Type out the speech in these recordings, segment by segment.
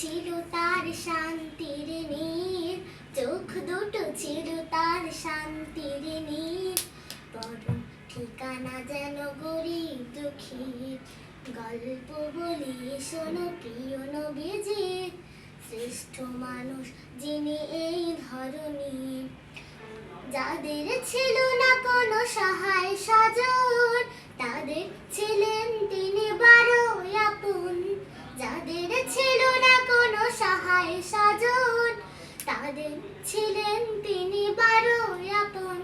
ছিল তার শান্তির নীর, চোখ দুটো ছিল তার শান্তির নীর। পরম ঠিকানা যেন গরিব দুঃখী গল্প বলি শোনো প্রিয় নবীজি শ্রেষ্ঠ মানুষ যিনি এই ধরনের যাদের ছিল না কোনো হয় সাজন। তাদের ছিলেন তিনি বারো আপন।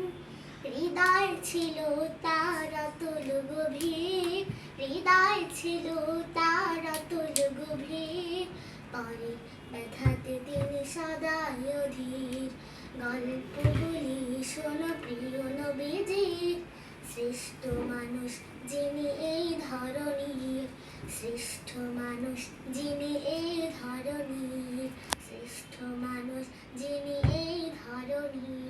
হৃদয় ছিল তার অতুল গভীর। হৃদয় ছিল তার অতুল গভীর। পরে ব্যথাতে তিনি সদাই অধীর। গল্পগুলি প্রিয় নবীজির। শ্রেষ্ঠ মানুষ যিনি এই ধরনীর শ্রেষ্ঠ মানুষ যিনি এই ধরনীর Love you.